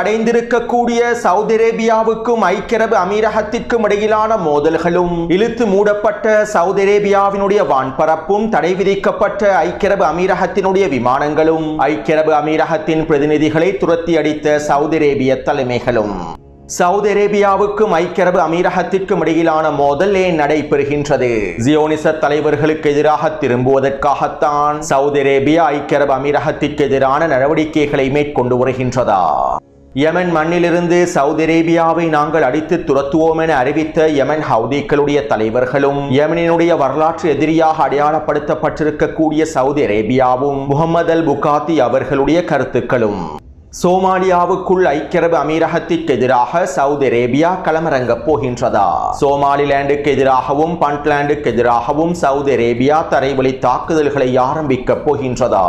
அடைந்திருக்கக்கூடிய Saudi அரேபியாவுக்கும் ஐக்கிய அரபு அமீரகத்திற்கும் இடையிலான மோதல்களும் இழுத்து மூடப்பட்ட சவுதி அரேபியாவினுடைய வான்பரப்பும் தடை விதிக்கப்பட்ட ஐக்கிய அரபு அமீரகத்தினுடைய விமானங்களும் ஐக்கிய அரபு அமீரகத்தின் பிரதிநிதிகளை துரத்தி அடித்த சவுதி அரேபிய தலைமைகளும். சவுதி அரேபியாவுக்கும் ஐக்கிய அரபு அமீரகத்திற்கும் இடையிலான மோதல் ஏன் நடைபெறுகின்றது? ஜியோனிச தலைவர்களுக்கு எதிராக திரும்புவதற்காகத்தான் சவுதி அரேபியா ஐக்கிய அரபு அமீரகத்திற்கு எதிரான நடவடிக்கைகளை மேற்கொண்டு வருகின்றதா? யமன் மண்ணிலிருந்து சவுதி அரேபியாவை நாங்கள் அடித்து துரத்துவோம் என அறிவித்த யமன் ஹவுதிகளுடைய தலைவர்களும் யமனினுடைய வரலாற்று எதிரியாக அடையாளப்படுத்தப்பட்டிருக்கக்கூடிய சவுதி அரேபியாவும் முகமது அல் புகாத்தி அவர்களுடைய கருத்துக்களும். சோமாலியாவுக்குள் ஐக்கிய அரபு அமீரகத்திற்கு எதிராக சவுதி அரேபியா களமிறங்கப் போகின்றதா? சோமாலிலாண்டுக்கு எதிராகவும் பண்ட்லாண்டுக்கு எதிராகவும் சவுதி அரேபியா தரைவழி தாக்குதல்களை ஆரம்பிக்கப் போகின்றதா?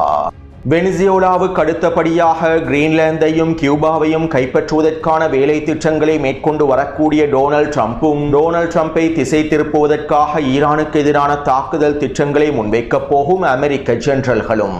வெனிசியோலாவுக்கு அடுத்தபடியாக கிரீன்லாந்தையும் கியூபாவையும் கைப்பற்றுவதற்கான வேலை திட்டங்களை மேற்கொண்டு வரக்கூடிய டொனால்ட் ட்ரம்ப்பும் டொனால்ட் ட்ரம்ப்பை திசை திருப்புவதற்காக ஈரானுக்கு எதிரான தாக்குதல் திட்டங்களை முன்வைக்கப் போகும் அமெரிக்க ஜெனரல்களும்.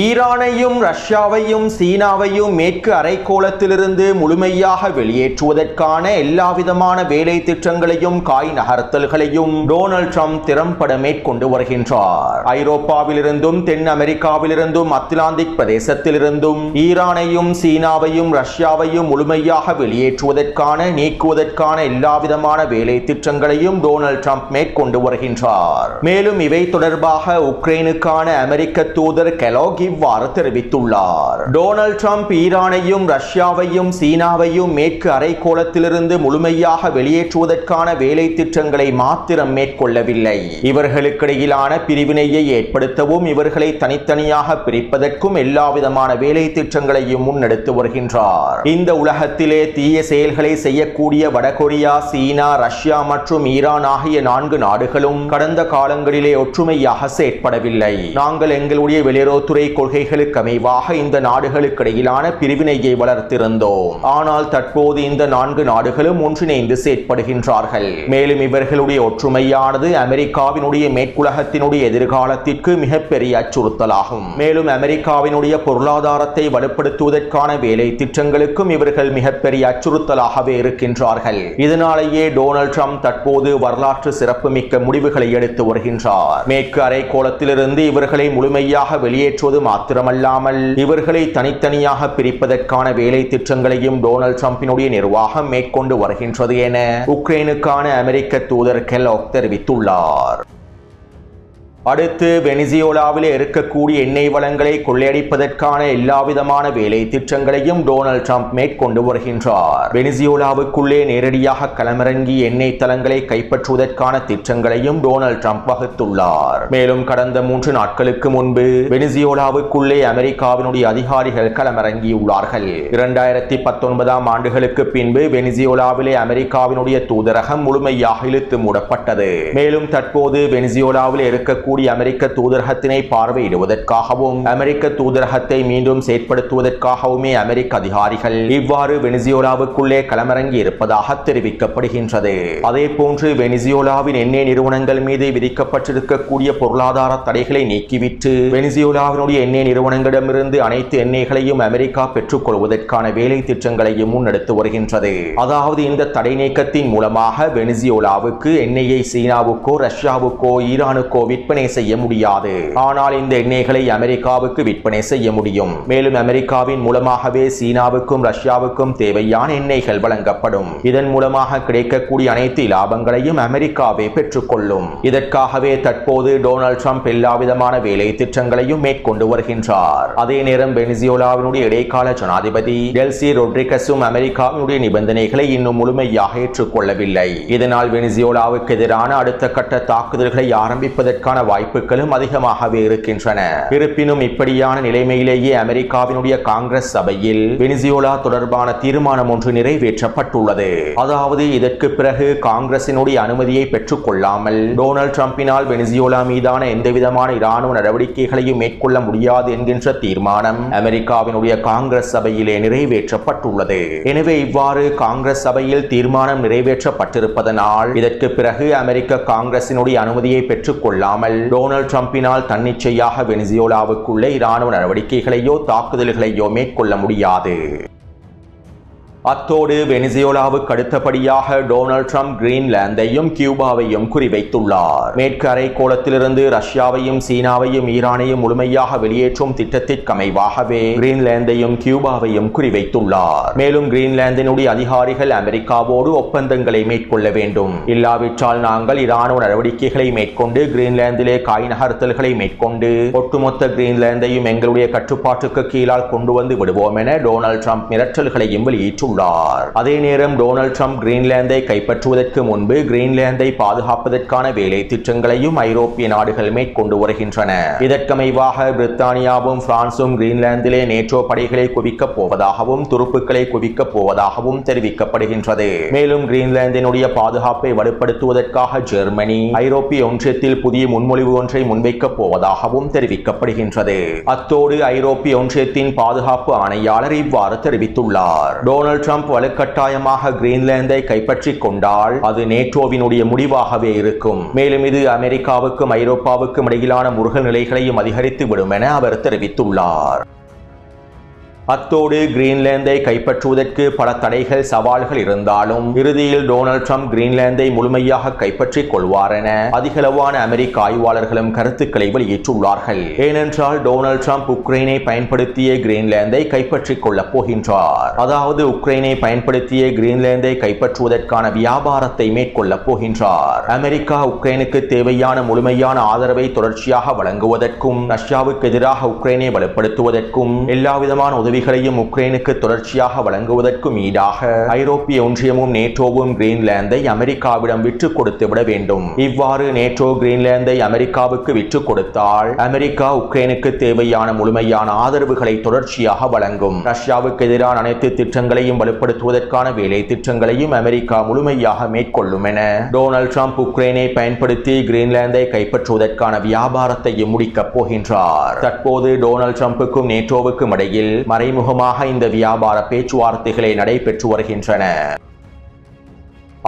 ஈரானையும் ரஷ்யாவையும் சீனாவையும் மேற்கு அரைக்கோளத்திலிருந்து முழுமையாக வெளியேற்றுவதற்கான எல்லாவிதமான வேலை திட்டங்களையும் காய் நகர்த்தல்களையும் டொனால்ட் ட்ரம்ப் திறம்பட மேற்கொண்டு வருகின்றார். ஐரோப்பாவிலிருந்தும் தென் அமெரிக்காவிலிருந்தும் அத்லாந்திக் பிரதேசத்திலிருந்தும் ஈரானையும் சீனாவையும் ரஷ்யாவையும் முழுமையாக வெளியேற்றுவதற்கான நீக்குவதற்கான எல்லாவிதமான வேலை திட்டங்களையும் டொனால்ட் ட்ரம்ப் மேற்கொண்டு வருகின்றார். மேலும் இவை தொடர்பாக உக்ரைனுக்கான அமெரிக்க தூதர் கெலோக் இவ்வாறு தெரிவித்துள்ளார். டொனால்ட் ட்ரம்ப் ஈரானையும் ரஷ்யாவையும் சீனாவையும் மேற்கு அரைக்கோளத்திலிருந்து முழுமையாக வெளியேற்றுவதற்கான வேலை திட்டங்களை மாத்திரம் மேற்கொள்ளவில்லை. இவர்களுக்கிடையிலான பிரிவினையை ஏற்படுத்தவும் இவர்களை தனித்தனியாக பிரிப்பதற்கும் எல்லாவிதமான வேலை திட்டங்களையும் முன்னெடுத்து வருகின்றார். இந்த உலகத்திலே தீய செயல்களை செய்யக்கூடிய வடகொரியா சீனா ரஷ்யா மற்றும் ஈரான் ஆகிய நான்கு நாடுகளும் கடந்த காலங்களிலே ஒற்றுமையாக செயற்படவில்லை. நாங்கள் எங்களுடைய வெளியுறவுத்துறை கொள்கைகளுக்கு அமைவாக இந்த நாடுகளுக்கிடையிலான பிரிவினையை வளர்த்திருந்தோம். ஆனால் தற்போது இந்த நான்கு நாடுகளும் ஒன்றிணைந்து செயற்படுகின்றார்கள். மேலும் இவர்களுடைய ஒற்றுமையானது அமெரிக்காவினுடைய மேற்குலகத்தினுடைய எதிர்காலத்திற்கு மிகப்பெரிய அச்சுறுத்தலாகும். மேலும் அமெரிக்காவினுடைய பொருளாதாரத்தை வலுப்படுத்துவதற்கான வேலை திட்டங்களுக்கும் இவர்கள் மிகப்பெரிய அச்சுறுத்தலாகவே இருக்கின்றார்கள். இதனாலேயே டொனால்ட் ட்ரம்ப் தற்போது வரலாற்று சிறப்புமிக்க முடிவுகளை எடுத்து வருகின்றார். மேற்கு அரைக்கோளத்திலிருந்து இவர்களை முழுமையாக வெளியேற்றுவது மாத்திரமல்லாமல் இவர்களை தனித்தனியாக பிரிப்பதற்கான வேலை திட்டங்களையும் டொனால்ட் ட்ரம்பினுடைய நிர்வாகம் மேற்கொண்டு வருகின்றது என உக்ரைனுக்கான அமெரிக்க தூதர் கெலோக் தெரிவித்துள்ளார். அடுத்து வெனிசியோலாவில் இருக்கக்கூடிய எண்ணெய் வளங்களை கொள்ளையடிப்பதற்கான எல்லாவிதமான வேலை திட்டங்களையும் டொனால்ட் ட்ரம்ப் மேற்கொண்டு வருகின்றார். வெனிசியோலாவுக்குள்ளே நேரடியாக களமிறங்கி எண்ணெய் தளங்களை கைப்பற்றுவதற்கான திட்டங்களையும் டொனால்ட் ட்ரம்ப் வகுத்துள்ளார். மேலும் கடந்த மூன்று நாட்களுக்கு முன்பு வெனிசியோலாவுக்குள்ளே அமெரிக்காவினுடைய அதிகாரிகள் களமிறங்கியுள்ளார்கள். இரண்டாயிரத்தி பத்தொன்பதாம் ஆண்டுகளுக்கு பின்பு வெனிசியோலாவிலே அமெரிக்காவினுடைய தூதரகம் முழுமையாக இழுத்து மூடப்பட்டது. மேலும் தற்போது வெனிசியோலாவில் இருக்கக்கூடிய கூடிய அமெரிக்க தூதரகத்தினை பார்வையிடுவதற்காகவும் அமெரிக்க தூதரகத்தை மீண்டும் செயற்படுத்துவதற்காகவுமே அமெரிக்க அதிகாரிகள் இவ்வாறு வெனிசியோலாவுக்குள்ளே களமிறங்கி இருப்பதாக தெரிவிக்கப்படுகின்றது. அதே போன்று வெனிசியோலாவின் எண்ணெய் நிறுவனங்கள் மீது விதிக்கப்பட்டிருக்கக்கூடிய பொருளாதார தடைகளை நீக்கிவிட்டு வெனிசியோலாவினுடைய எண்ணெய் நிறுவனங்களிடமிருந்து அனைத்து எண்ணெய்களையும் அமெரிக்கா பெற்றுக்கொள்வதற்கான வேலை திட்டங்களையும் முன்னெடுத்து வருகின்றது. அதாவது இந்த தடை நீக்கத்தின் மூலமாக வெனிசியோலாவுக்கு எண்ணெயை சீனாவுக்கோ ரஷ்யாவுக்கோ ஈரானுக்கோ விற்பனை செய்ய முடியாது. ஆனால் இந்த எண்ணெய்களை அமெரிக்காவுக்கு விற்பனை செய்ய முடியும். மேலும் அமெரிக்காவின் மூலமாகவே சீனாவுக்கும் ரஷ்யாவுக்கும் தேவையான எண்ணெய்கள் வழங்கப்படும். இதன் மூலமாக கிடைக்கக்கூடிய அனைத்து லாபங்களையும் அமெரிக்காவே பெற்றுக்கொள்ளும். இதற்காகவே தற்போது டொனால்ட் ட்ரம்ப் எல்லாவிதமான வேலை திட்டங்களையும் மேற்கொண்டு வருகின்றார். அதே நேரம் வெனிசியோலாவினுடைய இடைக்கால ஜனாதிபதி டெல்சி ரொட்ரிகஸும் அமெரிக்காவினுடைய நிபந்தனைகளை இன்னும் முழுமையாக ஏற்றுக்கொள்ளவில்லை. இதனால் வெனிசியோலாவுக்கு எதிரான அடுத்த கட்ட தாக்குதல்களை ஆரம்பிப்பதற்கான வாய்ப்புகளும் அதிகமாகவே இருக்கின்றன. இருப்பினும் இப்படியான நிலைமையிலேயே அமெரிக்காவினுடைய காங்கிரஸ் சபையில் வெனிசியோலா தொடர்பான தீர்மானம் ஒன்று நிறைவேற்றப்பட்டுள்ளது. அதாவது இதற்கு பிறகு காங்கிரசினுடைய அனுமதியை பெற்றுக் கொள்ளாமல் டொனால்டு டிரம்பினால் வெனிசியோலா மீதான எந்தவிதமான இராணுவ நடவடிக்கைகளையும் மேற்கொள்ள முடியாது என்கின்ற தீர்மானம் அமெரிக்காவினுடைய காங்கிரஸ் சபையிலே நிறைவேற்றப்பட்டுள்ளது. எனவே இவ்வாறு காங்கிரஸ் சபையில் தீர்மானம் நிறைவேற்றப்பட்டிருப்பதனால் இதற்கு பிறகு அமெரிக்க காங்கிரசினுடைய அனுமதியை பெற்றுக் கொள்ளாமல் டொனால்ட் டிரம்பினால் தன்னிச்சையாக வெனிசியோலாவுக்குள்ளே இராணுவ நடவடிக்கைகளையோ தாக்குதல்களையோ மேற்கொள்ள முடியாது. அத்தோடு வெனிசியோலாவுக்கு அடுத்தபடியாக டொனால்ட் ட்ரம்ப் கிரீன்லாந்தையும் கியூபாவையும் குறிவைத்துள்ளார். மேற்கு அரைக்கோளத்திலிருந்து ரஷ்யாவையும் சீனாவையும் ஈரானையும் முழுமையாக வெளியேற்றும் திட்டத்திற்கமைவாகவே கிரீன்லாந்தையும் கியூபாவையும் குறிவைத்துள்ளார். மேலும் கிரீன்லாந்தினுடைய அதிகாரிகள் அமெரிக்காவோடு ஒப்பந்தங்களை மேற்கொள்ள வேண்டும். இல்லாவிட்டால் நாங்கள் இராணுவ நடவடிக்கைகளை மேற்கொண்டு கிரீன்லாந்திலே காய் நகர்த்தல்களை மேற்கொண்டு ஒட்டுமொத்த கிரீன்லாந்தையும் எங்களுடைய கட்டுப்பாட்டுக்கு கீழால் கொண்டு வந்து விடுவோம் என டொனால்ட் ட்ரம்ப் மிரட்டல்களையும் வெளியிட்டுள்ளார். உள்ளார் அதே நேரம் டொனால்ட் ட்ரம்ப் கிரீன்லாந்தை கைப்பற்றுவதற்கு முன்பு கிரீன்லாந்தை பாதுகாப்பதற்கான வேலை திட்டங்களையும் ஐரோப்பிய நாடுகள் மேற்கொண்டு வருகின்றன. இதற்கமைவாக பிரித்தானியாவும் பிரான்சும் கிரீன்லாந்திலே நேற்றோ படைகளை குவிக்கப் போவதாகவும் துருப்புக்களை குவிக்கப் போவதாகவும் தெரிவிக்கப்படுகின்றது. மேலும் கிரீன்லாந்தினுடைய பாதுகாப்பை வலுப்படுத்துவதற்காக ஜெர்மனி ஐரோப்பிய ஒன்றியத்தில் புதிய முன்மொழிவு ஒன்றை முன்வைக்கப் போவதாகவும் தெரிவிக்கப்படுகின்றது. அத்தோடு ஐரோப்பிய ஒன்றியத்தின் பாதுகாப்பு ஆணையாளர் இவ்வாறு தெரிவித்துள்ளார். டொனால்ட் ட்ரம்ப் வலுக்கட்டாயமாக கிரீன்லாந்தை கைப்பற்றிக் கொண்டால் அது நேட்டோவினுடைய முடிவாகவே இருக்கும். மேலும் இது அமெரிக்காவுக்கும் ஐரோப்பாவுக்கும் இடையிலான முருகல் நிலைகளையும் அதிகரித்து விடும் என அவர் தெரிவித்துள்ளார். அத்தோடு கிரீன்லாந்தை கைப்பற்றுவதற்கு பல தடைகள் சவால்கள் இருந்தாலும் இறுதியில் டொனால்ட் ட்ரம்ப் கிரீன்லாந்தை முழுமையாக கைப்பற்றிக் கொள்வார் என அதிகளவான அமெரிக்க ஆய்வாளர்களும் கருத்துக்களை வெளியிட்டுள்ளார்கள். ஏனென்றால் டொனால்ட் ட்ரம்ப் உக்ரைனை பயன்படுத்திய கிரீன்லாந்தை கைப்பற்றிக் கொள்ளப் போகின்றார். அதாவது உக்ரைனை பயன்படுத்திய கிரீன்லாந்தை கைப்பற்றுவதற்கான வியாபாரத்தை மேற்கொள்ளப் போகின்றார். அமெரிக்கா உக்ரைனுக்கு தேவையான முழுமையான ஆதரவை தொடர்ச்சியாக வழங்குவதற்கும் ரஷ்யாவுக்கு எதிராக உக்ரைனை வலுப்படுத்துவதற்கும் எல்லாவிதமான உதவி உதவிகளையும் உக்ரைனுக்கு தொடர்ச்சியாக வழங்குவதற்கும் ஈடாக ஐரோப்பிய ஒன்றியமும் நேட்டோவும் கிரீன்லாந்தை அமெரிக்காவிடம் விற்றுக் கொடுத்து விட வேண்டும். இவ்வாறு நேட்டோ கிரீன்லாந்தை அமெரிக்காவுக்கு விற்றுக் கொடுத்தால் அமெரிக்கா உக்ரைனுக்கு தேவையான முழுமையான ஆதரவுகளை தொடர்ச்சியாக வழங்கும். ரஷ்யாவுக்கு எதிரான அனைத்து திட்டங்களையும் வலுப்படுத்துவதற்கான வேலை திட்டங்களையும் அமெரிக்கா முழுமையாக மேற்கொள்ளும் என டொனால்ட் ட்ரம்ப் உக்ரைனை பயன்படுத்தி கிரீன்லாந்தை கைப்பற்றுவதற்கான வியாபாரத்தையும் முடிக்கப் போகின்றார். தற்போது டொனால்ட் ட்ரம்புக்கும் நேட்டோவுக்கும் இடையில் மறைமுகமாக இந்த வியாபார பேச்சுவார்த்தைகளை நடைபெற்று வருகின்றன.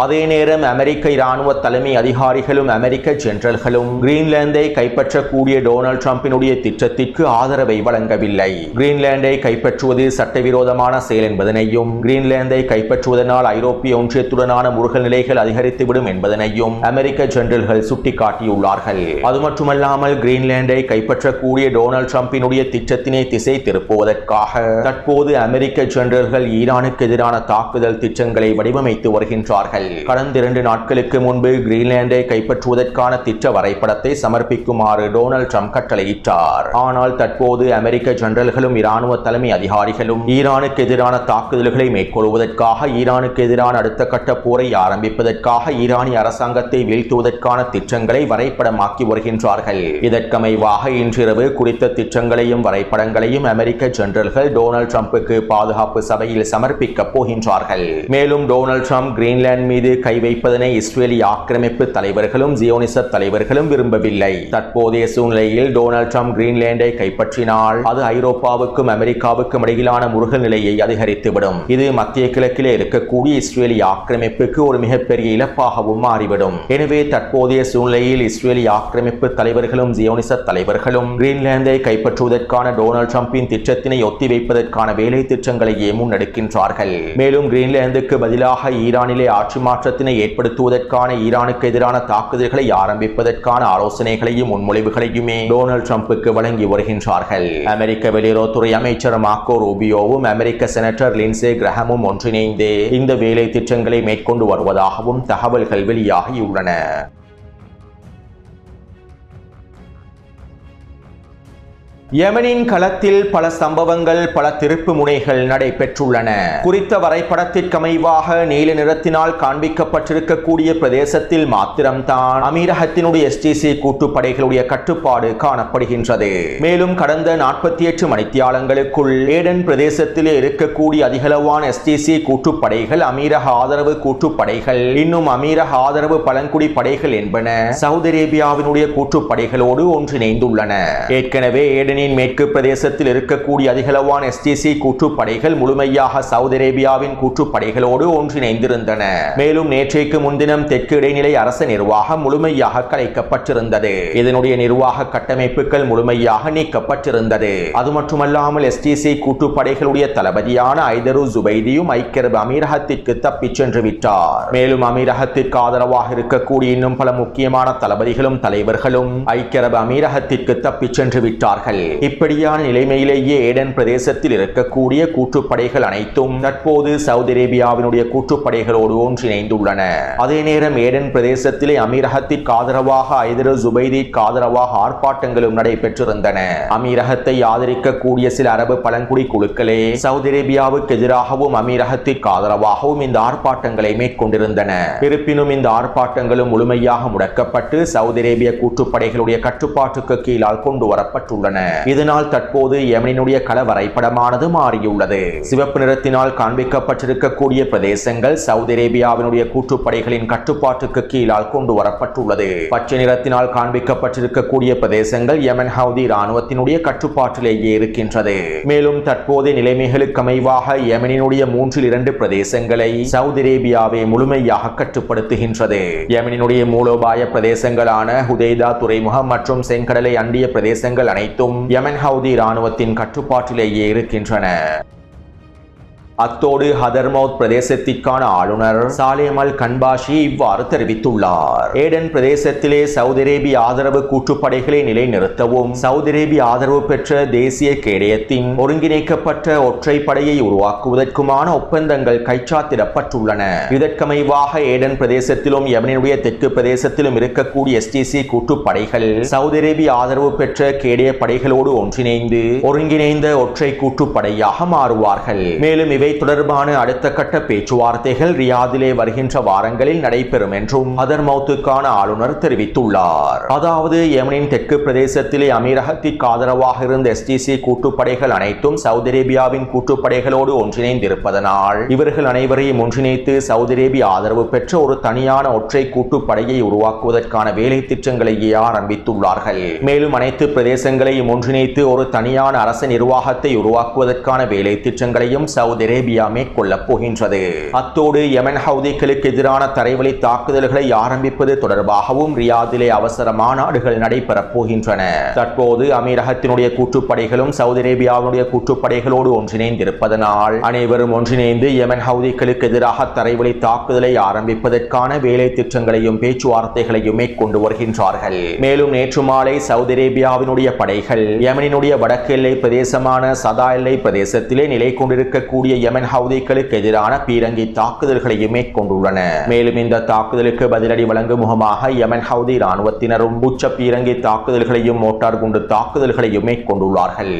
அதே நேரம் அமெரிக்க இராணுவ தலைமை அதிகாரிகளும் அமெரிக்க ஜெனரல்களும் கிரீன்லாந்தை கைப்பற்றக்கூடிய டொனால்டு ட்ரம்பினுடைய திட்டத்திற்கு ஆதரவை வழங்கவில்லை. கிரீன்லாந்தை கைப்பற்றுவது சட்டவிரோதமான செயல் என்பதனையும் கிரீன்லாந்தை கைப்பற்றுவதனால் ஐரோப்பிய ஒன்றியத்துடனான முருகல் நிலைகள் அதிகரித்துவிடும் என்பதனையும் அமெரிக்க ஜெனரல்கள் சுட்டிக்காட்டியுள்ளார்கள். அது மட்டுமல்லாமல் கிரீன்லாந்தை கைப்பற்றக்கூடிய டொனால்டு ட்ரம்பினுடைய திட்டத்தினை திசை திருப்புவதற்காக தற்போது அமெரிக்க ஜெனரல்கள் ஈரானுக்கு எதிரான தாக்குதல் திட்டங்களை வடிவமைத்து வருகின்றார்கள். கடந்த இரண்டு நாட்களுக்கு முன்பு கிரீன்லாந்தை கைப்பற்றுவதற்கான திட்ட வரைபடத்தை சமர்ப்பிக்குமாறு டொனால்ட் ட்ரம்ப் கட்டளையிட்டார். ஆனால் தற்போது அமெரிக்க ஜெனரல்களும் இராணுவ தலைமை அதிகாரிகளும் ஈரானுக்கு எதிரான தாக்குதல்களை மேற்கொள்வதற்காக ஈரானுக்கு எதிரான அடுத்த கட்ட போரை ஆரம்பிப்பதற்காக ஈரானிய அரசாங்கத்தை வீழ்த்துவதற்கான திட்டங்களை வரைபடமாக்கி வருகின்றார்கள். இதற்கமைவாக இன்றிரவு குறித்த திட்டங்களையும் வரைபடங்களையும் அமெரிக்க ஜெனரல்கள் டொனால்ட் ட்ரம்புக்கு பாதுகாப்பு சபையில் சமர்ப்பிக்கப் போகின்றார்கள். மேலும் டொனால்ட் ட்ரம்ப் கிரீன்லாந்து மீது கை வைப்பதனை இஸ்ரேலிய ஆக்கிரமிப்பு தலைவர்களும் ஜியோனிச தலைவர்களும் விரும்பவில்லை. தற்போதைய சூழ்நிலையில் டொனால்ட் ட்ரம்ப் கிரீன்லேண்டை கைப்பற்றினால் அது ஐரோப்பாவுக்கும் அமெரிக்காவுக்கும் இடையிலான முருகல் நிலையை அதிகரித்துவிடும். இது மத்திய கிழக்கிலே இருக்கக்கூடிய இஸ்ரேலிய ஆக்கிரமிப்புக்கு ஒரு மிகப்பெரிய இழப்பாகவும் மாறிவிடும். எனவே தற்போதைய சூழ்நிலையில் இஸ்ரேலிய ஆக்கிரமிப்பு தலைவர்களும் ஜியோனிச தலைவர்களும் கிரீன்லாந்தை கைப்பற்றுவதற்கான டொனால்ட் ட்ரம்பின் திட்டத்தினை ஒத்திவைப்பதற்கான வேலை திட்டங்களையே முன்னெடுக்கின்றார்கள். மேலும் கிரீன்லாந்துக்கு பதிலாக ஈரானிலே ஆட்சி மாற்றத்தினை ஏற்படுத்துவதற்கான ஈரானுக்கு எதிரான தாக்குதல்களை ஆரம்பிப்பதற்கான ஆலோசனைகளையும் முன்மொழிவுகளையுமே டொனால்டு ட்ரம்புக்கு வழங்கி வருகின்றார்கள். அமெரிக்க வெளியுறவுத்துறை அமைச்சர் மார்க்கோ ரூபியோவும் அமெரிக்க செனட்டர் லின்சே கிரஹமும் ஒன்றிணைந்து இந்த வேலை திட்டங்களை மேற்கொண்டு வருவதாகவும் தகவல்கள் வெளியாகியுள்ளன. யமனின் களத்தில் பல சம்பவங்கள் பல திருப்பு முனைகள் நடைபெற்றுள்ளன. குறித்த வரைபடத்திற்கமைவாக நீல நிறத்தினால் காண்பிக்கப்பட்டிருக்கக்கூடிய பிரதேசத்தில் மாத்திரம்தான் அமீரகத்தினுடைய எஸ்டிசி கூட்டுப்படைகளுடைய கட்டுப்பாடு காணப்படுகின்றது. மேலும் கடந்த நாற்பத்தி எட்டு மணித்தியாலங்களுக்குள் ஏடன் பிரதேசத்திலே இருக்கக்கூடிய அதிகளவான எஸ்டிசி கூட்டுப்படைகள் அமீரக ஆதரவு கூட்டுப்படைகள் இன்னும் அமீரக ஆதரவு பழங்குடி படைகள் என்பன சவுதி அரேபியாவினுடைய கூட்டுப்படைகளோடு ஒன்றிணைந்துள்ளன. ஏற்கனவே ஏடனின் மேற்கு பிரதேசத்தில் இருக்கக்கூடிய அதிகளவான எஸ்டிசி கூற்றுப்படைகள் முழுமையாக சவுதி அரேபியாவின் கூற்றுப்படைகளோடு ஒன்றிணைந்திருந்தன. மேலும் நேற்றைக்கு முன்தினம் தெற்கு இடைநிலை அரச நிர்வாகம் முழுமையாக கலைக்கப்பட்டிருந்தது. இதனுடைய நிர்வாக கட்டமைப்புகள் முழுமையாக நீக்கப்பட்டிருந்தது. அது மட்டுமல்லாமல் எஸ்டிசி கூட்டுப்படைகளுடைய தளபதியான ஐதரு ஜுபைதியும் ஐக்கிய அமீரகத்திற்கு தப்பிச் சென்று விட்டார். மேலும் அமீரகத்திற்கு ஆதரவாக இருக்கக்கூடிய இன்னும் பல முக்கியமான தளபதிகளும் தலைவர்களும் ஐக்கியரபு அமீரகத்திற்கு தப்பிச் சென்று விட்டார்கள். இப்படியான நிலைமையிலேயே ஏடன் பிரதேசத்தில் இருக்கக்கூடிய கூற்றுப்படைகள் அனைத்தும் தற்போது சவுதி அரேபியாவினுடைய கூட்டுப்படைகளோடு ஒன்றிணைந்துள்ளன. அதே நேரம் ஏடன் பிரதேசத்திலே அமீரகத்திற்கு ஆதரவாக ஐதர் ஜுபைதிற்கு ஆதரவாக ஆர்ப்பாட்டங்களும் நடைபெற்றிருந்தன. அமீரகத்தை ஆதரிக்கக்கூடிய சில அரபு பழங்குடி குழுக்களே சவுதி அரேபியாவுக்கு எதிராகவும் அமீரகத்திற்கு ஆதரவாகவும் இந்த ஆர்ப்பாட்டங்களை மேற்கொண்டிருந்தன. இருப்பினும் இந்த ஆர்ப்பாட்டங்களும் முழுமையாக முடக்கப்பட்டு சவுதி அரேபிய கூற்றுப்படைகளுடைய கட்டுப்பாட்டுக்கு கீழால் கொண்டு வரப்பட்டுள்ளன. இதனால் தற்போது யமனினுடைய கள வரைபடமானது மாறியுள்ளது. சிவப்பு நிறத்தினால் காண்பிக்கப்பட்டிருக்கக்கூடிய பிரதேசங்கள் சவுதி அரேபியாவினுடைய கூட்டுப்படைகளின் கட்டுப்பாட்டுக்கு கீழால் கொண்டு வரப்பட்டுள்ளது. பச்சை நிறத்தினால் காண்பிக்கப்பட்டிருக்கக்கூடிய பிரதேசங்கள் யமன் ஹவுதி ராணுவத்தினுடைய கட்டுப்பாட்டிலேயே இருக்கின்றது. மேலும் தற்போதைய நிலைமைகளுக்கு அமைவாக யமனினுடைய மூன்றில் இரண்டு பிரதேசங்களை சவுதி அரேபியாவை முழுமையாக கட்டுப்படுத்துகின்றது. யமனினுடைய மூலோபாய பிரதேசங்களான ஹுதேதா துறைமுகம் மற்றும் செங்கடலை அண்டிய பிரதேசங்கள் அனைத்தும் யமன் ஹவுதி இராணுவத்தின் கட்டுப்பாட்டிலேயே இருக்கின்றன. அத்தோடு ஹதர்மவுத் பிரதேசத்திற்கான ஆளுநர் சாலேம் அல் கன்பாஷி இவ்வாறு தெரிவித்துள்ளார். ஏடன் பிரதேசத்திலே சவுதி அரேபிய ஆதரவு கூட்டுப்படைகளை நிலைநிறுத்தவும் சவுதி அரேபிய ஆதரவு பெற்ற தேசிய கேடயத்தின் ஒருங்கிணைக்கப்பட்ட ஒற்றைப்படையை உருவாக்குவதற்குமான ஒப்பந்தங்கள் கைச்சாத்திடப்பட்டுள்ளன. இதற்கமைவாக ஏடன் பிரதேசத்திலும் யமனினுடைய தெற்கு பிரதேசத்திலும் இருக்கக்கூடிய எஸ்டிசி கூட்டுப்படைகள் சவுதி அரேபிய ஆதரவு பெற்ற கேடய படைகளோடு ஒன்றிணைந்து ஒருங்கிணைந்த ஒற்றை கூட்டுப்படையாக மாறுவார்கள். மேலும் இவை தொடர்பான அடுத்த கட்ட பேச்சுவார்த்தைகள் ரியாதிலே வருகின்ற வாரங்களில் நடைபெறும் என்றும் அதர்மௌத்துக்கான ஆளுநர் தெரிவித்துள்ளார். அதாவது யமனின் தெற்கு பிரதேசத்திலே அமீரகத்திற்கு ஆதரவாக இருந்த எஸ்டிசி கூட்டுப்படைகள் அனைத்தும் சவுதி அரேபியாவின் கூட்டுப்படைகளோடு ஒன்றிணைந்திருப்பதனால் இவர்கள் அனைவரையும் ஒன்றிணைத்து சவுதி அரேபிய ஆதரவு பெற்ற ஒரு தனியான ஒற்றை கூட்டுப்படையை உருவாக்குவதற்கான வேலை திட்டங்களையே ஆரம்பித்துள்ளார்கள். மேலும் அனைத்து பிரதேசங்களையும் ஒன்றிணைத்து ஒரு தனியான அரச நிர்வாகத்தை உருவாக்குவதற்கான வேலை திட்டங்களையும் சவுதி அரேபியா மேற்கொள்ளப் போகின்றது. அத்தோடு யமன் ஹவுதிகளுக்கு எதிரான தரைவழி தாக்குதல்களை ஆரம்பிப்பது தொடர்பாகவும் ரியாதிலே அவசர மாநாடுகள் நடைபெறப் போகின்றன. தற்போது அமீரகத்தினுடைய கூற்றுப்படைகளும் சவுதி அரேபியாவுடைய கூற்றுப்படைகளோடு ஒன்றிணைந்திருப்பதனால் அனைவரும் ஒன்றிணைந்து யமன் ஹவுதிகளுக்கு எதிராக தரைவழி தாக்குதலை ஆரம்பிப்பதற்கான வேலை திட்டங்களையும் பேச்சுவார்த்தைகளையும் மேற்கொண்டு வருகின்றார்கள். மேலும் நேற்று மாலை சவுதி அரேபியாவினுடைய படைகள் யமனினுடைய வடக்கு எல்லை பிரதேசமான சதா எல்லை பிரதேசத்திலே நிலை கொண்டிருக்கக்கூடிய யமன் ஹவுதிகளுக்கு எதிரான பீரங்கி தாக்குதல்களையும் மேற்கொண்டுள்ளன மேலும் இந்த தாக்குதலுக்கு பதிலடி வழங்கும் முகமாக யமன் ஹவுதி இராணுவத்தினரும் உச்ச பீரங்கி தாக்குதல்களையும் மோட்டார் குண்டு தாக்குதல்களையும் மேற்கொண்டுள்ளார்கள்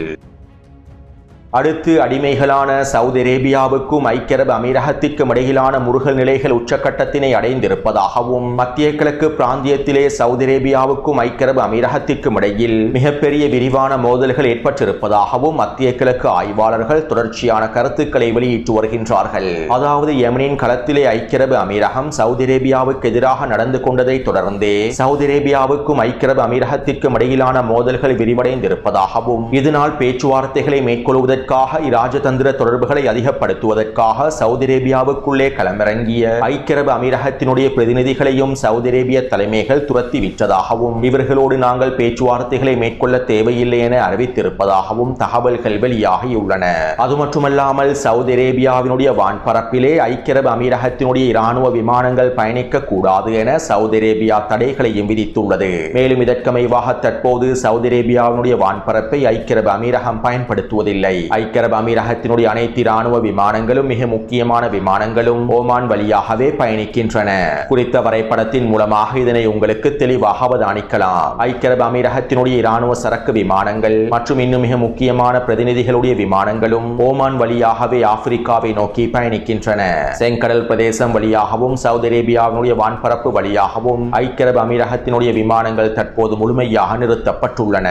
அடுத்து அடிமைகளான சவுதி அரேபியாவுக்கும் ஐக்கிய அரபு அமீரகத்திற்கும் இடையிலான முருகல் நிலைகள் உச்சக்கட்டத்தினை அடைந்திருப்பதாகவும் மத்திய கிழக்கு பிராந்தியத்திலே சவுதி அரேபியாவுக்கும் ஐக்கிய அரபு அமீரகத்திற்கும் இடையில் மிகப்பெரிய விரிவான மோதல்கள் ஏற்பட்டிருப்பதாகவும் மத்திய கிழக்கு ஆய்வாளர்கள் தொடர்ச்சியான கருத்துக்களை வெளியிட்டு வருகின்றார்கள். அதாவது யமனின் களத்திலே ஐக்கிய அரபு அமீரகம் சவுதி அரேபியாவுக்கு எதிராக நடந்து கொண்டதை தொடர்ந்தே சவுதி அரேபியாவுக்கும் ஐக்கிய அரபு அமீரகத்திற்கும் இடையிலான மோதல்கள் விரிவடைந்திருப்பதாகவும் இதனால் பேச்சுவார்த்தைகளை மேற்கொள்வதற்கு அதற்காக இராஜதந்திர தொடர்புகளை அதிகப்படுத்துவதற்காக சவுதி அரேபியாவுக்குள்ளே களமிறங்கிய ஐக்கிய அரபு அமீரகத்தினுடைய பிரதிநிதிகளையும் சவுதி அரேபிய தலைமைகள் துரத்தி விற்றதாகவும் இவர்களோடு நாங்கள் பேச்சுவார்த்தைகளை மேற்கொள்ள தேவையில்லை என அறிவித்திருப்பதாகவும் தகவல்கள் வெளியாகியுள்ளன. அது மட்டுமல்லாமல் சவுதி அரேபியாவினுடைய வான்பரப்பிலே ஐக்கிய அரபு அமீரகத்தினுடைய இராணுவ விமானங்கள் பயணிக்க கூடாது என சவுதி அரேபியா தடைகளையும் விதித்துள்ளது. மேலும் இதற்கமைவாக தற்போது சவுதி அரேபியாவினுடைய வான்பரப்பை ஐக்கிய அரபு அமீரகம் பயன்படுத்துவதில்லை. ஐக்கிய அரபு அமீரகத்தினுடைய அனைத்து இராணுவ விமானங்களும் மிக முக்கியமான விமானங்களும் ஓமான் வழியாகவே பயணிக்கின்றன. குறித்த வரைபடத்தின் மூலமாக இதனை உங்களுக்கு தெளிவாக அவதானிக்கலாம். ஐக்கிய அரபு அமீரகத்தினுடைய இராணுவ சரக்கு விமானங்கள் மற்றும் இன்னும் மிக முக்கியமான பிரதிநிதிகளுடைய விமானங்களும் ஓமான் வழியாகவே ஆப்பிரிக்காவை நோக்கி பயணிக்கின்றன. செங்கடல் பிரதேசம் வழியாகவும் சவுதி அரேபியாவினுடைய வான்பரப்பு வழியாகவும் ஐக்கிய அரபு அமீரகத்தினுடைய விமானங்கள் தற்போது முழுமையாக நிறுத்தப்பட்டுள்ளன.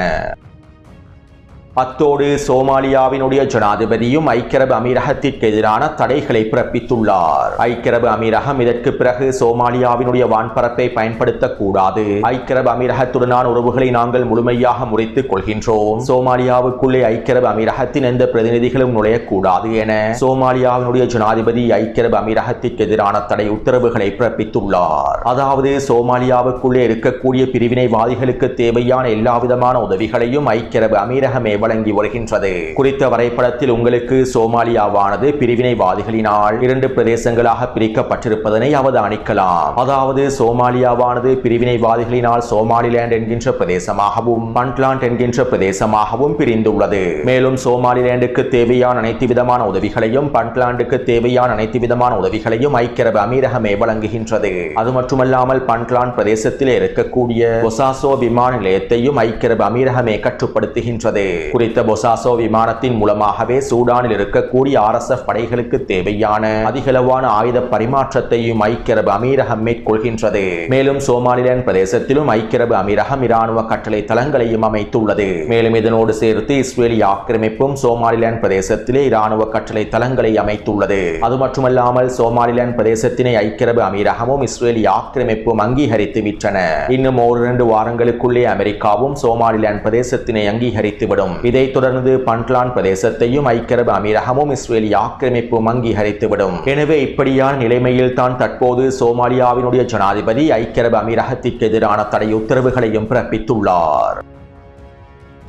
அத்தோடு சோமாலியாவினுடைய ஜனாதிபதியும் ஐக்கிய அமீரகத்திற்கு எதிரான தடைகளை பிறப்பித்துள்ளார். ஐக்கிய அமீரகம் இதற்கு பிறகு சோமாலியாவினுடைய வான்பரப்பை பயன்படுத்தக்கூடாது. ஐக்கிய அமீரகத்துடனான உறவுகளை நாங்கள் முழுமையாக முறித்துக் கொள்கின்றோம். சோமாலியாவுக்குள்ளே ஐக்கிய அமீரகத்தின் எந்த பிரதிநிதிகளும் நுழையக்கூடாது என சோமாலியாவினுடைய ஜனாதிபதி ஐக்கிய அமீரகத்திற்கு எதிரான தடை உத்தரவுகளை பிறப்பித்துள்ளார். அதாவது சோமாலியாவுக்குள்ளே இருக்கக்கூடிய பிரிவினைவாதிகளுக்கு தேவையான எல்லாவிதமான உதவிகளையும் ஐக்கிய அமீரகமே வழங்கி வருகின்றது. குறித்த வரைபடத்தில் உங்களுக்கு சோமாலியாவானது பிரிவினைவாதிகளினால் இரண்டு பிரதேசங்களாக பிரிக்கப்பட்டிருப்பதனை அவதானிக்கலாம் அதாவது சோமாலியாவானது பிரிவினைவாதிகளினால் சோமாலிலேண்ட் என்கின்ற பிரதேசமாகவும் பண்ட்லாண்ட் என்கின்ற பிரதேசமாகவும் பிரிந்துள்ளது. மேலும் சோமாலிலேண்டுக்கு தேவையான அனைத்து விதமான உதவிகளையும் பண்ட்லாண்டுக்கு தேவையான அனைத்து விதமான உதவிகளையும் ஐக்கிய அரபு அமீரகமே வழங்குகின்றது. அது மட்டுமல்லாமல் பண்ட்லாண்ட் பிரதேசத்தில் இருக்கக்கூடிய ஒசாசோ விமான நிலையத்தையும் ஐக்கிய அரபு அமீரகமே கட்டுப்படுத்துகின்றது. குறித்த பொசாசோ விமானத்தின் மூலமாகவே சூடானில் இருக்கக்கூடிய ஆர்எஸ்எஃப் படைகளுக்கு தேவையான அதிகளவான ஆயுத பரிமாற்றத்தையும் ஐக்கிய அரபு அமீரகம் மேற்கொள்கின்றது மேலும் சோமாலிலேன் பிரதேசத்திலும் ஐக்கிய அரபு அமீரகம் இராணுவ கட்டளை தளங்களையும் அமைத்துள்ளது. மேலும் இதனோடு சேர்த்து இஸ்ரேலிய ஆக்கிரமிப்பும் சோமாலிலேண்ட் பிரதேசத்திலே இராணுவ கட்டளை தளங்களை அமைத்துள்ளது. அது மட்டுமல்லாமல் சோமாலிலேண்ட் பிரதேசத்தினை ஐக்கிய அரபு அமீரகமும் இஸ்ரேலிய ஆக்கிரமிப்பும் அங்கீகரித்து விற்றன இன்னும் ஓரிரண்டு வாரங்களுக்குள்ளே அமெரிக்காவும் சோமாலிலேண்ட் பிரதேசத்தினை அங்கீகரித்துவிடும். இதைத் தொடர்ந்து பண்ட்லான் பிரதேசத்தையும் ஐக்கிய அமீரகமும் இஸ்ரேலிய ஆக்கிரமிப்பும் அங்கீகரித்துவிடும். எனவே இப்படியான நிலைமையில் தான் தற்போது சோமாலியாவினுடைய ஜனாதிபதி ஐக்கிய அமீரகத்திற்கு எதிரான தடை உத்தரவுகளையும் பிறப்பித்துள்ளார்.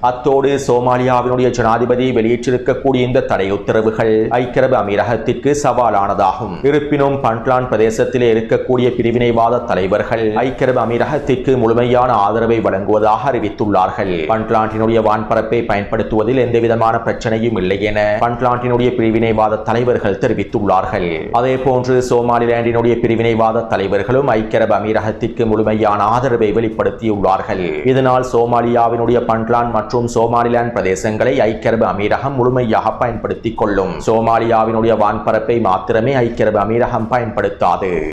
அத்தோடு சோமாலியாவினுடைய ஜனாதிபதி வெளியிட்டிருக்கக்கூடிய இந்த தடை உத்தரவுகள் ஐக்கிய அமீரகத்திற்கு சவாலானதாகும். இருப்பினும் பண்ட்லான் பிரதேசத்திலே இருக்கக்கூடிய பிரிவினைவாத தலைவர்கள் ஐக்கிய அமீரகத்திற்கு முழுமையான ஆதரவை வழங்குவதாக அறிவித்துள்ளார்கள். பண்ட்லாண்டினுடைய வான்பரப்பை பயன்படுத்துவதில் எந்தவிதமான பிரச்சனையும் இல்லை என பண்ட்லாண்டினுடைய பிரிவினைவாத தலைவர்கள் தெரிவித்துள்ளார்கள். அதே போன்று சோமாலிலாண்டினுடைய பிரிவினைவாத தலைவர்களும் ஐக்கிய அமீரகத்திற்கு முழுமையான ஆதரவை வெளிப்படுத்தியுள்ளார்கள். இதனால் சோமாலியாவினுடைய பண்ட்லான் மற்றும் சோமாலிலாந்து பிரதேசங்களை ஐக்கிய அரபு அமீரகம் முழுமையாக பயன்படுத்திக் கொள்ளும். சோமாலியாவினுடைய வான்பரப்பை மாத்திரமே ஐக்கிய அரபு அமீரகம் பயன்படுத்தாது.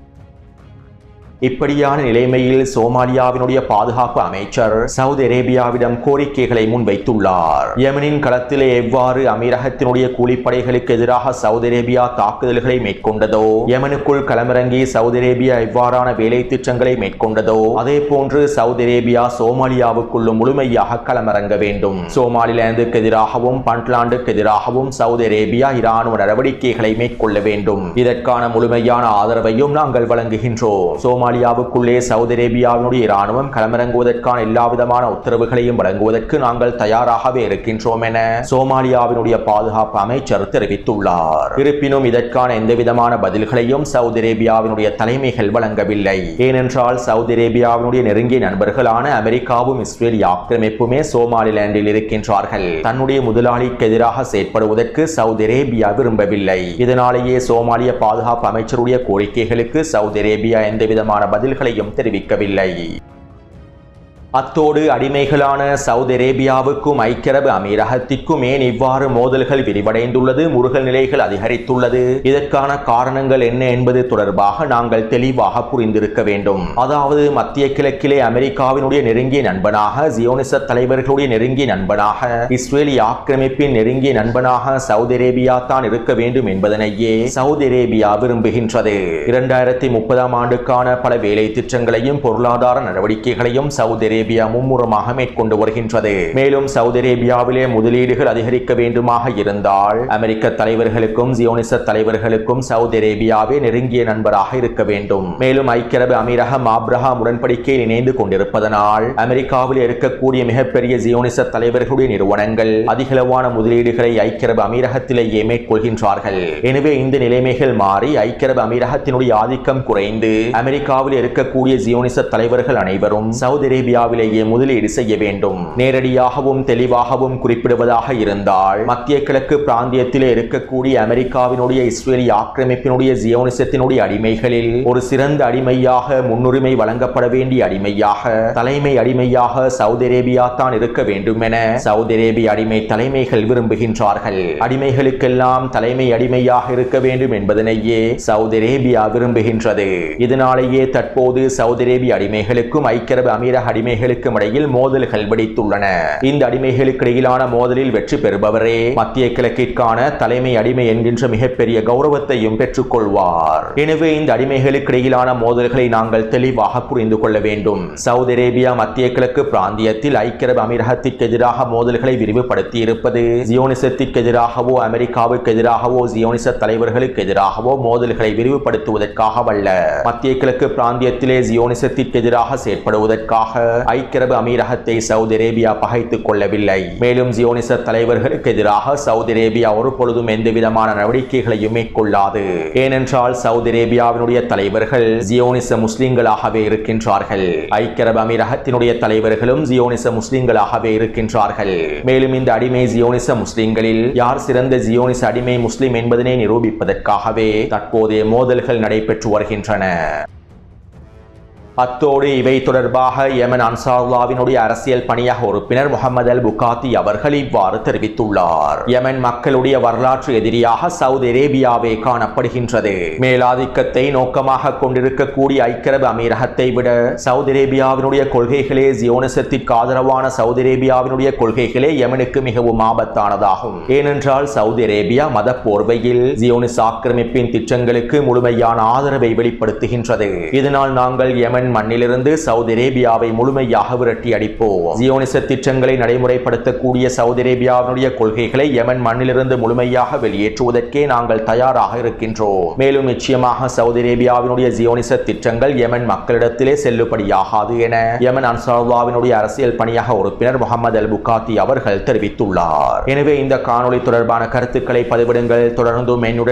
இப்படியான நிலைமையில் சோமாலியாவினுடைய பாதுகாப்பு அமைச்சர் சவுதி அரேபியாவிடம் கோரிக்கைகளை முன்வைத்துள்ளார். யமனின் களத்திலே எவ்வாறு அமீரகத்தினுடைய கூலிப்படைகளுக்கு எதிராக சவுதி அரேபியா தாக்குதல்களை மேற்கொண்டதோ யமனுக்குள் களமிறங்கி சவுதி அரேபியா எவ்வாறான வேலை திட்டங்களை மேற்கொண்டதோ அதே போன்று சவுதி அரேபியா சோமாலியாவுக்குள்ளும் முழுமையாக களமிறங்க வேண்டும். சோமாலிலாந்துக்கு எதிராகவும் பண்ட்லாண்டுக்கு எதிராகவும் சவுதி அரேபியா இராணுவ நடவடிக்கைகளை மேற்கொள்ள வேண்டும். இதற்கான முழுமையான ஆதரவையும் நாங்கள் வழங்குகின்றோம். சோமாலியாவுக்குள்ளே சவுதி அரேபியாவினுடைய இராணுவம் களமிறங்குவதற்கான எல்லாவிதமான உத்தரவுகளையும் வழங்குவதற்கு நாங்கள் தயாராகவே இருக்கின்றோம் என சோமாலியாவினுடைய பாதுகாப்பு அமைச்சர் தெரிவித்துள்ளார். இருப்பினும் இதற்கான எந்தவிதமான பதில்களையும் சவுதி அரேபியாவினுடைய தலைமைகள் வழங்கவில்லை. ஏனென்றால் சவுதி அரேபியாவினுடைய நெருங்கிய நண்பர்களான அமெரிக்காவும் இஸ்ரேலிய ஆக்கிரமிப்புமே சோமாலிலாண்டில் இருக்கின்றார்கள். தன்னுடைய முதலாளிக்கு எதிராக செயற்படுவதற்கு சவுதி அரேபியா விரும்பவில்லை. இதனாலேயே சோமாலிய பாதுகாப்பு அமைச்சருடைய கோரிக்கைகளுக்கு சவுதி அரேபியா எந்தவிதமான பதில்களையும் தெரிவிக்கவில்லை. அத்தோடு அடிமைகளான சவுதி அரேபியாவுக்கும் ஐக்கிய அமீரகத்திற்கும் ஏன் இவ்வாறு மோதல்கள் விரிவடைந்துள்ளது முருகல் நிலைகள் அதிகரித்துள்ளது? இதற்கான காரணங்கள் என்ன என்பது தொடர்பாக நாங்கள் தெளிவாக புரிந்திருக்க வேண்டும். அதாவது மத்திய கிழக்கிலே அமெரிக்காவினுடைய நெருங்கிய நண்பனாக ஜியோனிச தலைவர்களுடைய நெருங்கிய நண்பனாக இஸ்ரேலிய ஆக்கிரமிப்பின் நெருங்கிய நண்பனாக சவுதி அரேபியா தான் இருக்க வேண்டும் என்பதனையே சவுதி அரேபியா விரும்புகின்றது. இரண்டாயிரத்தி முப்பதாம் ஆண்டுக்கான பல வேலை திட்டங்களையும் பொருளாதார நடவடிக்கைகளையும் சவுதி அரேபியா மும்முரமாக மேற்கொண்டு வருகின்றது. மேலும் சவுதி அரேபியாவிலே முதலீடுகள் அதிகரிக்க வேண்டுமாக இருந்தால் அமெரிக்க தலைவர்களுக்கும் ஜியோனிச தலைவர்களுக்கும் சவுதி அரேபியாவே நெருங்கிய நண்பராக இருக்க வேண்டும். மேலும் ஐக்கிய அரபு அமீரகம் ஆப்ரஹாம் உடன்படிக்கையில் இணைந்து கொண்டிருப்பதனால் அமெரிக்காவில் இருக்கக்கூடிய மிகப்பெரிய ஜியோனிச தலைவர்களுடைய நிறுவனங்கள் அதிகளவான முதலீடுகளை ஐக்கிய அரபு அமீரகத்திலேயே மேற்கொள்கின்றார்கள். எனவே இந்த நிலைமைகள் மாறி ஐக்கிய அரபு அமீரகத்தினுடைய ஆதிக்கம் குறைந்து அமெரிக்காவில் இருக்கக்கூடிய ஜியோனிச தலைவர்கள் அனைவரும் சவுதி அரேபியாவில் இந்தியாவிலேயே முதலீடு செய்ய வேண்டும். நேரடியாகவும் தெளிவாகவும் குறிப்பிடுவதாக இருந்தால் மத்திய கிழக்கு பிராந்தியத்திலே இருக்கக்கூடிய அமெரிக்காவினுடைய இஸ்ரேலிய ஆக்கிரமிப்பினுடைய ஜியோனிசத்தினுடைய அடிமைகளில் ஒரு சிறந்த அடிமையாக முன்னுரிமை வழங்கப்பட வேண்டிய அடிமையாக தலைமை அடிமையாக சவுதி அரேபியா தான் இருக்க வேண்டும் என சவுதி அரேபிய அடிமை தலைமைகள் விரும்புகின்றார்கள். அடிமைகளுக்கெல்லாம் தலைமை அடிமையாக இருக்க வேண்டும் என்பதனையே சவுதி அரேபியா விரும்புகின்றது. இதனாலேயே தற்போது சவுதி அரேபிய அடிமைகளுக்கும் ஐக்கிய அரபு அமீரக அடிமைகளுக்கும் இடையில் மோதல்கள் வெடித்துள்ளன. இந்த அடிமைகளுக்கு இடையிலான மோதலில் வெற்றி பெறுபவரே. மத்திய கிழக்கிற்கான தலைமை அடிமை என்கின்ற மிகப்பெரிய கௌரவத்தையும் பெற்றுக் கொள்வார் எனவே இந்த அடிமைகளுக்கு இடையிலான மோதல்களை நாங்கள் தெளிவாக புரிந்து கொள்ள வேண்டும். சவுதி அரேபியா மத்திய கிழக்கு பிராந்தியத்தில் ஐக்கிய அரபு அமீரகத்திற்கு எதிராக மோதல்களை விரிவுபடுத்தி இருப்பது ஜியோனிசத்திற்கு எதிராகவோ அமெரிக்காவுக்கு எதிராகவோ ஜியோனிச தலைவர்களுக்கு எதிராகவோ மோதல்களை விரிவுபடுத்துவதற்காகவல்ல. மத்திய கிழக்கு பிராந்தியத்திலே ஜியோனிசத்திற்கு எதிராக செயற்படுவதற்காக ஐக்கிய அரபு அமீரகத்தை சவுதி அரேபியா பகைத்துக் கொள்ளவில்லை. மேலும் ஜியோனிச தலைவர்களுக்கு எதிராக சவுதி அரேபியா ஒரு பொழுதும் எந்த விதமான நடவடிக்கைகளையும் மேற்கொள்ளாது. ஏனென்றால் சவுதி அரேபியாவினுடைய தலைவர்கள் ஜியோனிச முஸ்லிம்களாகவே இருக்கின்றார்கள். ஐக்கிய அரபு அமீரகத்தினுடைய தலைவர்களும் ஜியோனிச முஸ்லிம்களாகவே இருக்கின்றார்கள். மேலும் இந்த அடிமை ஜியோனிச முஸ்லிம்களில் யார் சிறந்த ஜியோனிச அடிமை முஸ்லிம் என்பதனை நிரூபிப்பதற்காகவே தற்போதைய மோதல்கள் நடைபெற்று வருகின்றன. அத்தோடு இவை தொடர்பாக யமன் அன்சாருல்லாவினுடைய அரசியல் பணியாக உறுப்பினர் முகமது அல் புகாத்தி அவர்கள் இவ்வாறு தெரிவித்துள்ளார். யமன் மக்களுடைய வரலாற்று எதிரியாக சவுதி அரேபியாவே காணப்படுகின்றது. மேலாதிக்கத்தை நோக்கமாக கொண்டிருக்கக்கூடிய ஐக்கிய அமீரகத்தை விட சவுதி அரேபியாவினுடைய கொள்கைகளே ஜியோனிசத்திற்கு ஆதரவான சவுதி அரேபியாவினுடைய கொள்கைகளே யமனுக்கு மிகவும் ஆபத்தானதாகும். ஏனென்றால் சவுதி அரேபியா மத போர்வையில் ஜியோனிஸ் ஆக்கிரமிப்பின் திட்டங்களுக்கு முழுமையான ஆதரவை வெளிப்படுத்துகின்றது. இதனால் நாங்கள் யமன் மண்ணிலிருந்து சவுதி அரேபியாவை முழுமையாக விரட்டி அடிப்போம். ஜியோனிச திட்டங்களை நடைமுறைப்படுத்தக்கூடிய சவுதி அரேபியாவினுடைய கொள்கைகளை யமன் மண்ணிலிருந்து முழுமையாக வெளியேற்றுவதற்கே நாங்கள் தயாராக இருக்கின்றோம். மேலும் நிச்சயமாக சவுதி அரேபியாவினுடைய ஜியோனிச திட்டங்கள் யமன் மக்களிடத்திலே செல்லுபடியாகாது என யமன் அன்சாருல்லாவினுடைய அரசியல் பணியாக உறுப்பினர் முகமது அல் புகாத்தி அவர்கள் தெரிவித்துள்ளார். எனவே இந்த காணொளி தொடர்பான கருத்துக்களை பதிவிடுங்கள். தொடர்ந்தும் என்னுடன்